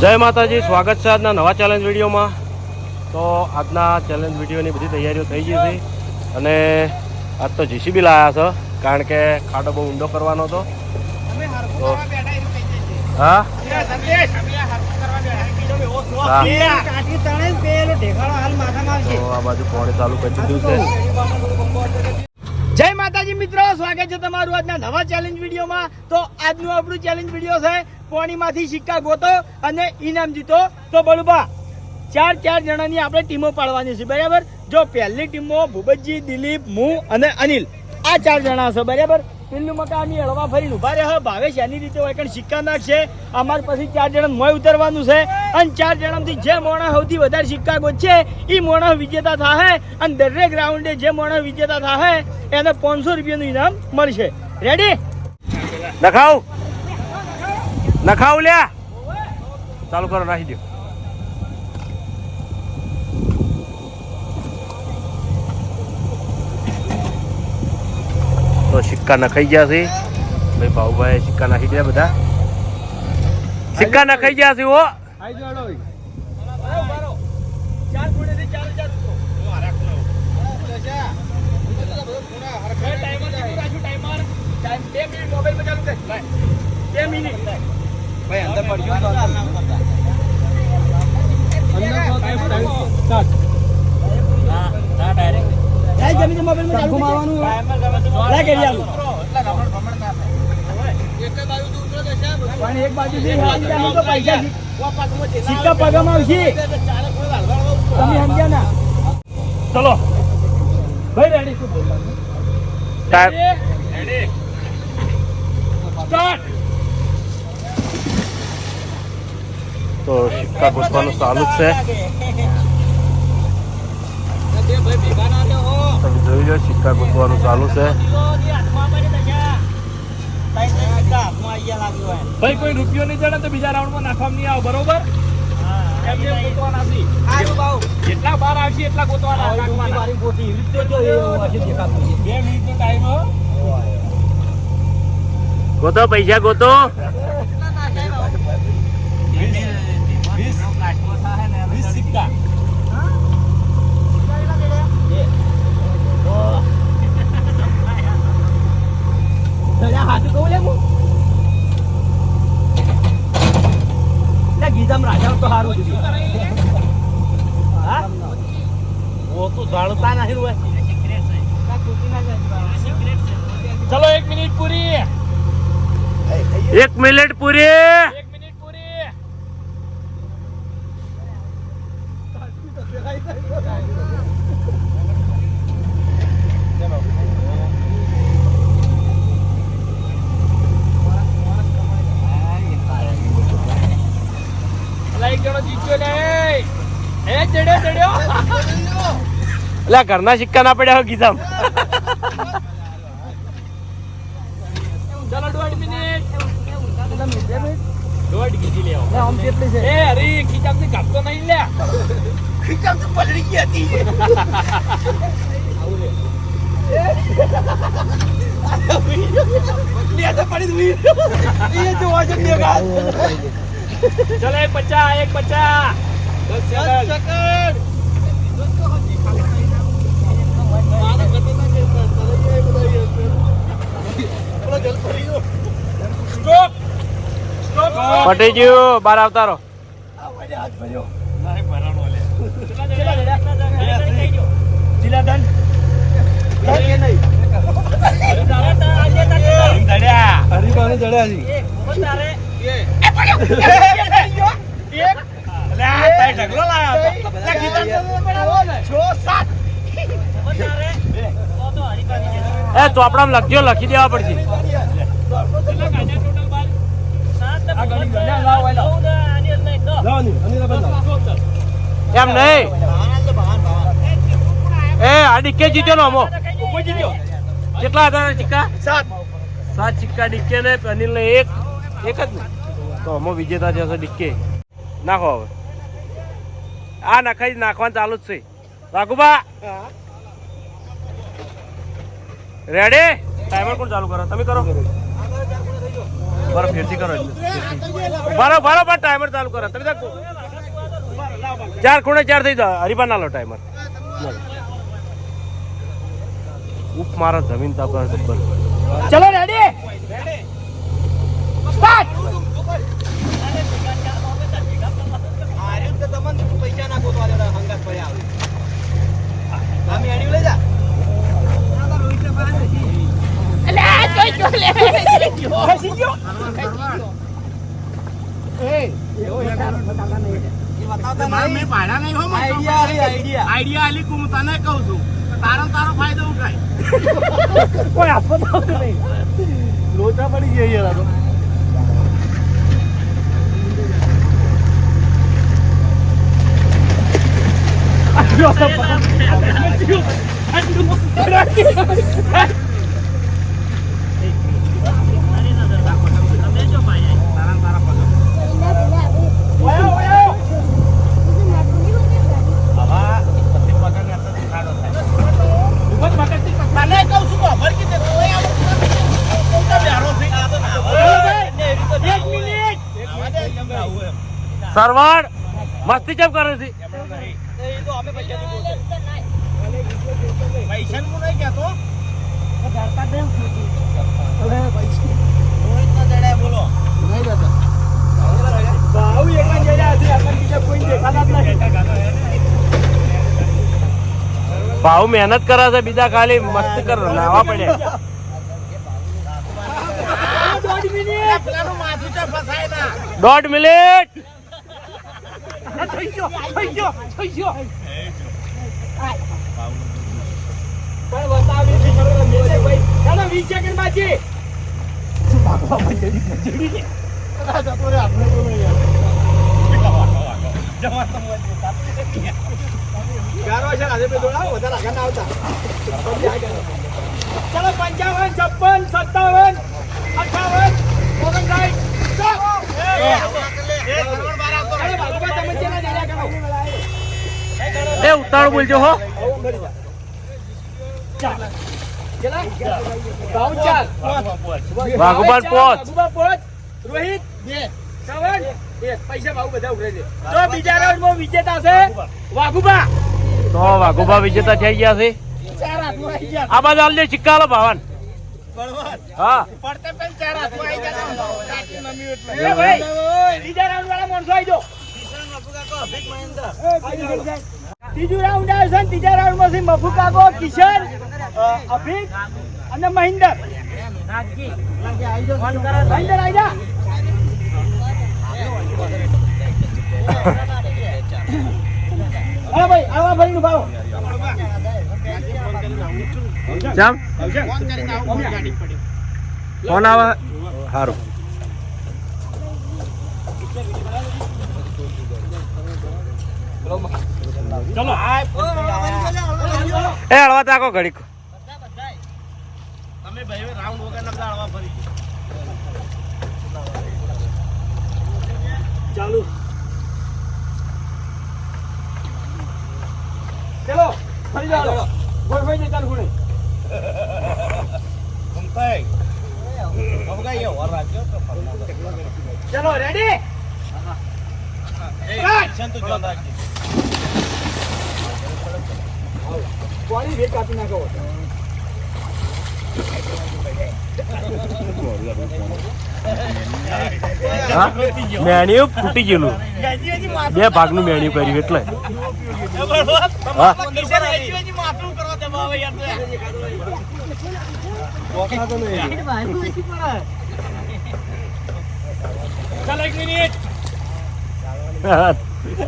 જય માતાજી, સ્વાગત છે આજના નવા ચેલેન્જ વિડીયોમાં. તો આજના ચેલેન્જ વિડીયોની બધી તૈયારીઓ થઈ ગઈ હતી અને આજ તો જીસીબી લાયા છે, કારણ કે ખાડો બહુ ઊંડો કરવાનો હતો. તો હા. આ બાજુ પોણી ચાલુ કરી દીધું છે. જય માતાજી મિત્રો, સ્વાગત છે તમારું આજના નવા ચેલેન્જ વિડીયોમાં. તો આજનું આપણું ચેલેન્જ વીડિયો છે પોણીમાંથી સિક્કા ગોતો અને ઇનામ જીતો. તો બળુભા ચાર ચાર જણાની આપણે ટીમો પાડવાની છે, બરાબર? જો પહેલી ટીમો ભૂપતજી, દિલીપ, હું અને અનિલ. આ ચાર જણા છે બરાબર? પેલું મકાન હળવા ફરીને ઊભા રહે. છે એની રીતે હોય કારણ સિક્કા નાખશે. અમારે પછી ચાર જણા મોય ઉતરવાનું છે. અને ચાર જણાથી જે મોણા સૌથી વધારે સિક્કા ગોતશે એ મોણા વિજેતા થાહે. અને દરેક રાઉન્ડે જે મોણા વિજેતા થાહે, એને પાંચસો રૂપિયાનું ઇનામ મળશે. રેડી નખાવ. નખાવ લ્યા. ચાલુ કરો, નાખી દો તો સિક્કા નખાઈ ગયા છે. ભાઈ ભાઉભાઈ સિક્કા નાખી ગયા બધા. સિક્કા નખાઈ ગયા છે હો. ભાઈ. ઉતરો. ટાઈમર કેટલું ટાઈમ બે મિનિટ મોબાઈલમાં ચાલુ કર. જમી મિનિટ મોબાઈલમાં ચાલુ કરજો. લાય કરી આલું. પણ એક જાય તો પૈસા સિક્કા પગમાં આવશે. તમે સમજ્યા ના? ચલો. ભાઈ રેડી શું બોલવાનું? ટાઈમ સ્ટાર્ટ તો સિક્કા ગોતવાનું ચાલુ જ છે. તમે જોઈ લો સિક્કા ગોતવાનું ચાલુ છે. ભાઈ કોઈ રૂપિયો નહીં જડે તો બીજા રાઉન્ડમાં નાખવામાં નહીં આવે બરોબર? એમ એમ ગોતવાના છે. જેટલા બાર આવશે એટલા ગોતવાના. બે મિનિટનો ટાઈમ ગોતો પૈસા ગોતો. વીસ સિક્કા. રાજા તો સારું ચલો નહીં મિનિટ પૂરી એક મિનિટ પૂરી. એક મિનિટ પૂરી અલા, એક જણો જીત્યો લે એ જડ્યો જડ્યો એટલે ઘરના સિક્કા ના પડ્યા ગીધામ ચલો લે પચાસ એક પચાસ. દસ સેકન્ડ સ્ટોપ સ્ટોપ પટી ગયું બાર આવતા રહો જિલ્લાધન એ ચોપડામાં લખજો લખી દેવા પડશે. એમ નહીં. એ, આ ડીકે જીત્યો ને અમો. કેટલા હતા સિક્કા સાત સાત સિક્કા ડીકે ને અનિલ ને એક. એક જ ને? તો અમો વિજેતા જશે ડીકે. નાખો હવે. આ નખાઈ નાખવાનું ચાલુ જ છે. રાઘુબા રેડી ટાઈમર કોણ ચાલુ કરો? તમે કરો. બરો ફેરથી કરો બરો બરો પણ ટાઈમર ચાલુ કરો. તમે તો ચાર ખૂણે ચાર થઈ જાવ હરીબા ના લો ટાઈમર ઉપ મારા જમીન તાપા ચલો રેડી સ્ટાર્ટ ખસી ગયો આલી હું તને કહું છું તારો તારો ફાયદો ઉઠાય કોઈ આપો તો લોચા પડી ગયા તો. ઓયો ઓયો તને કહું છું ખબર કે તે તું એ આવો કોકા બેરો થઈ આ તો એક મિનિટ સરવાળ મસ્તી કેમ કરે છે? ભાવ મહેનત કરે છે, બીજા ખાલી મસ્તી કર નાવા પડે. દોઢ મિનિટ પેલાનું માથું છે ફસાય ના દોઢ મિનિટ થઈ ગયો થઈ ગયો થઈ ગયો પણ બતાવ્યું છે ખરો મેલે ભાઈ ચાલો. 20 સેકન્ડ બાકી ગારો છે આજે બે દોડા વધારે આગળ ના આવતા ચાલો પંચાવન છપ્પન સત્તાવન અઠાવન ઓગણસાઠ એ ઉતાળું બોલજો હો. ભાવ પોચ. રોહિત પૈસા ભાવ બધા ઉઘરે છે. તો બીજા રાઉન્ડમાં વિજેતા છે વાઘુબા. તો વાઘુબા વિજેતા થઈ ગયા છે. ચાર હાથમાં આવી ગયા. આ બાજુ આલજે સિક્કા આલો ભાવન. હા. પડતે પેલ ચાર હાથમાં આવી જતો મમ્મી એટલે. ભાઈ બીજા રાઉન્ડ વાળા માણસો આવી જાઓ. ત્રીજું રાઉન્ડ આવે છે ત્રીજા રાઉન્ડમાંથી મફુ કાકો કિશન અભિક અને મહિન્દર. મહિન્દર આવી જા. હા ભાઈ આવા ભાઈ નું ભાવ ફોન આવું સારું ચલો. એ હળવા તાકો ઘડીક. તમે ભાઈ રાઉન્ડ વગર ના દાળવા ફરી. ચાલુ. ચલો ફરી જાઓ. ને ચાલ. ચલો રેડી એ એક્શન જોન રાખજે પાણી ભેગ કાપી નાખો મેણ્યું ફૂટી ગયેલું. બે ભાગનું મેણ્યું કર્યું એટલે.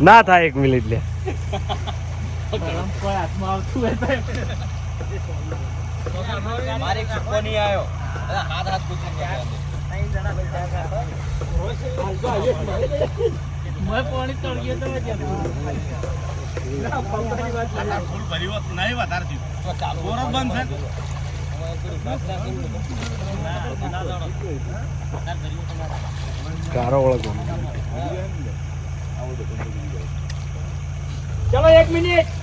ના થાય એક મિનિટ લે. મારે સિક્કો નહીં આવ્યો. હાથ હાથ ગુજરી ફૂલ ભર્યું હોત નહીં વધારે થયું. બોરસ બંધ છે. કારો ઓળખ ચલો એક મિનિટ.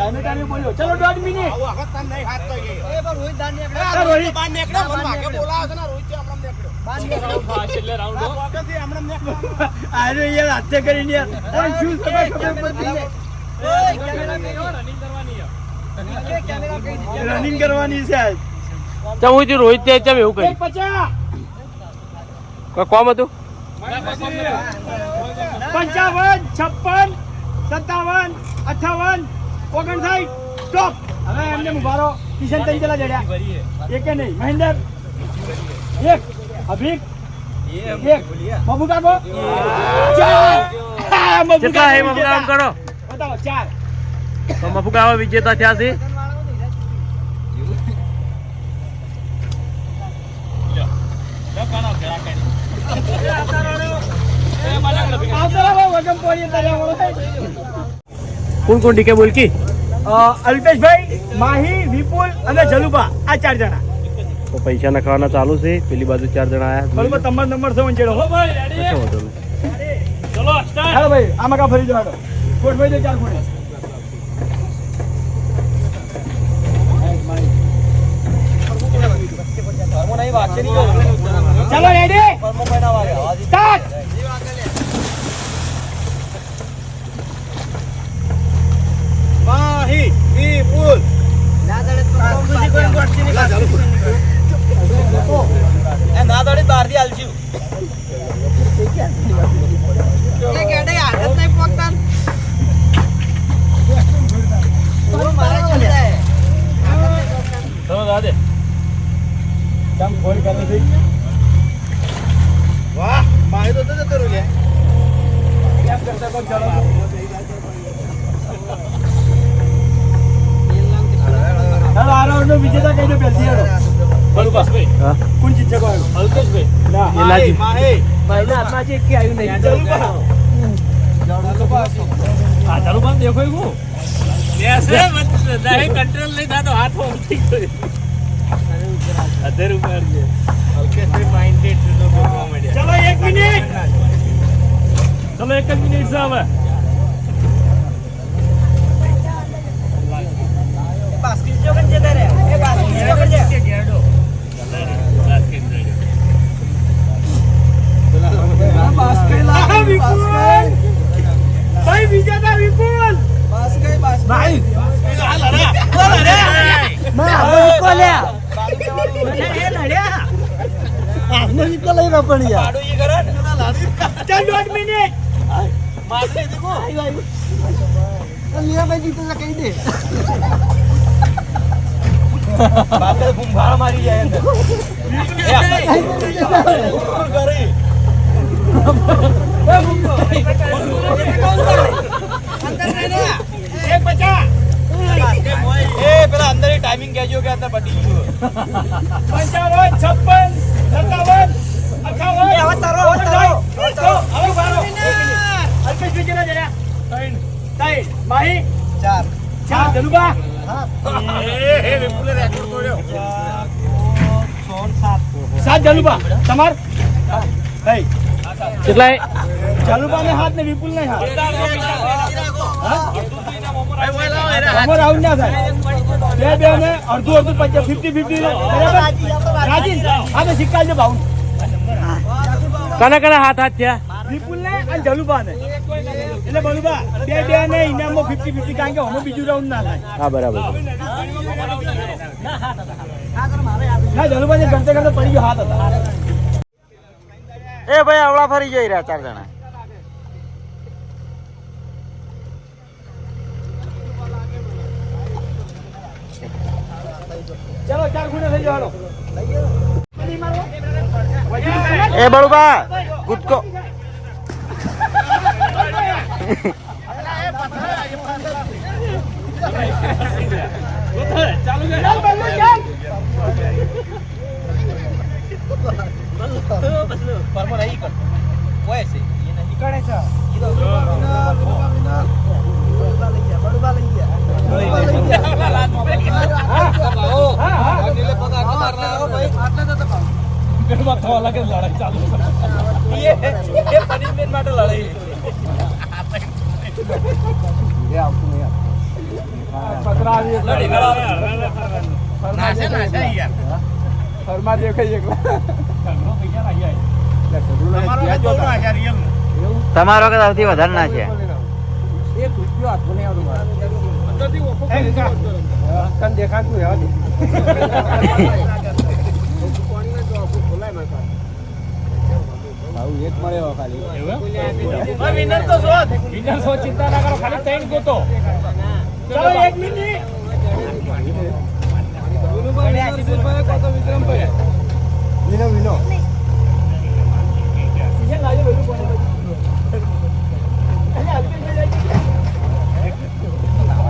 ટાઈમે ટાઈમે બોલ્યો. ચલો દોઢ મિનિટ. રનિંગ કરવાની છે. આજ. હું રોહિત ત્યાં ચમ એવું પચાસ. કોઈ કોમ હતું? પંચાવન છપ્પન સત્તાવન અઠાવન ઓગણસાઠ. સ્ટોપ હવે એમને મુભારો કિશન તઈ ચલા જડ્યા. એક નહીં. મહેન્દર. એક. અભિક. એક. બબુ કાકો. ચાર. કાકો મફુકા આમ કરો બતાવો ચાર. તો મફુકા કાકો વિજેતા થયા છે. આવતા રહો વગમ પોળીએ તર્યા વાળો. કોણ કોણ ડીકે બોલકી અ, અલ્પેશભાઈ માહી વિપુલ અને જલુબા આ ચાર જણા તો પૈસા નખાવાના ચાલુ છે પેલી બાજુ ચાર જણા બરોબર આયા તમારો નંબર છે વંચેડો હો કશો વાંધો નહીં. હાલો ભાઈ આમાં કા ફરી જવાનો કોટ ભાઈ દે ચાર કોટ ચાલો રેડી સ્ટાર્ટ વિપુલ એ ના દોડી બહારથી આલશું. ના એ ના જીત. માહી જલુબા ચલો એક મિનિટ ચલો એક જ મિનિટ છે હવે. આ વિપુલ ભાઈ વિજેતા વિપુલ ભાઈ પાડું ઈ કરે ને ચાલ દોઢ મિનિટ માથે દેખો બાપે ગુંભાળ મારી જાય અંદર કરી એક પચાસ એ પેલા અંદર ટાઈમિંગ કહેજો કે અંદર પટી ગયું પંચાવન છપ્પન સત્તાવન અઠાવન હવે તારો હવે તારો હવે બારો અલ્પેશ વિજયના જરા ત્રણ ત્રણ માહી ચાર ચાર વિપુલે સાત જલુબા તમાર કેટલાય? જલુબા હાથ ને વિપુલ ને હાથ ભાઈ અમાર ના થાય. બે બે ને અડધું અડધું પચાસ ફિફ્ટી ફિફ્ટી બરાબર? રાજી હા તો સિક્કા છે ભાવ કના કના હાથ હાથ થયા? વિપુલ ને અને જલુબા ને એટલે બલુબા બે બે ને ઇનામમાં ફિફ્ટી ફિફ્ટી કારણ કે અમે બીજું રાઉન્ડ ના થાય. હા બરાબર. ના જલુબા ને ગણતે ગણતે પડી ગયો હાથ હતા. એ ભાઈ આવડા ફરી જઈ રહ્યા ચાર જણા. ચાલો ચાર ખૂણે થઈ જવાનો. એ બળુબા કૂદકો ચાલ પરમો નહીં. કર કોઈ છે એ નહીં કરે છે એ નાશે નાશે યાર તમારો હાથ બહુ તમારો વખત સૌથી વધારે ના છે. વિનર તો શોધ. ચલો એક મિનિટ સીઝન લાજો બધું કોને અને અલ્પેશભાઈ જાય છે?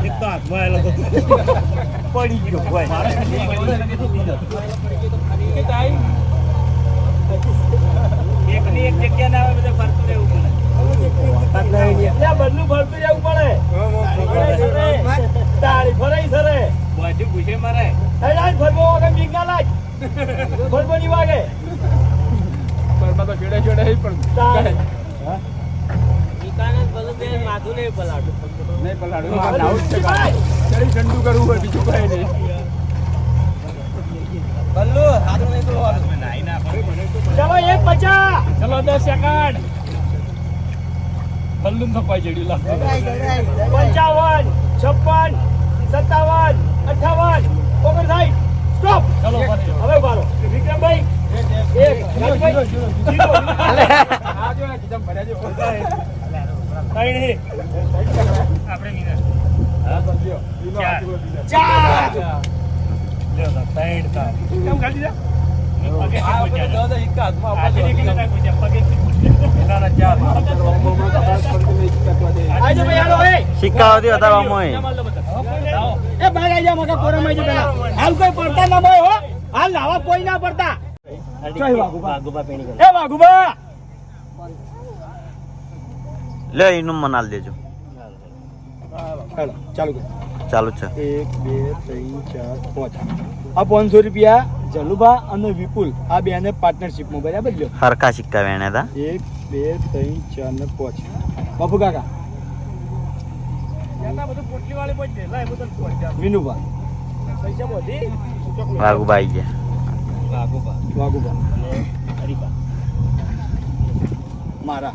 એક તો હાથમાં આવેલો પડી ગયો ભાઈ એકની એક જગ્યા ના આવે બધે ફરતું રહેવું પડે ત્યાં બદલું ફરતું જવું પડે તાળી ફરાઈ સરે બધું પૂછે મારે અરે આજ ફરબો વાગે બીક ના લાગ ફરબો ની વાગે તાળી. અલ્પેશભાઈ, નાઈ ના ચલો એક પચાસ! ચલો દસ સેકન્ડ બલ્લુન થપાઈ જડ્યું લાગતો પંચાવન છપ્પન સત્તાવન અઠાવન ઓગણસાઠ. સ્ટોપ ચલો હવે બારો વિક્રમભાઈ સિક્કા હતી વધારવામાં એ ભાઈ આઈ જા મગા કોરમ આઈ જા હાલ કોઈ પડતા ના હોય હો. હાલ લાવા કોઈ ના પડતા. લે એનું મનાલ દેજો. ચાલો ચાલુ ચાલુ છે. એક બે ત્રણ ચાર પાંચ. આ પાંચસો રૂપિયા જલુભા અને વિપુલ આ બે ને પાર્ટનરશિપમાં બરાબર લ્યો. હરખા સિક્કા વેણે હતા એક બે ત્રણ ચાર ને પાંચ. બાપુ કાકા. વિનુભા વાઘુભાઈ ગયા. મારા.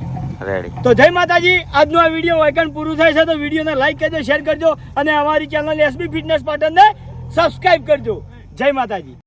રેડી તો જય માતાજી આજનો આ વીડિયો વાયકન પૂરું થાય છે તો વિડીયોને લાઈક કરજો શેર કરજો અને અમારી ચેનલ એસબી ફિટનેસ પાટણને સબસ્ક્રાઇબ કરજો. જય માતાજી.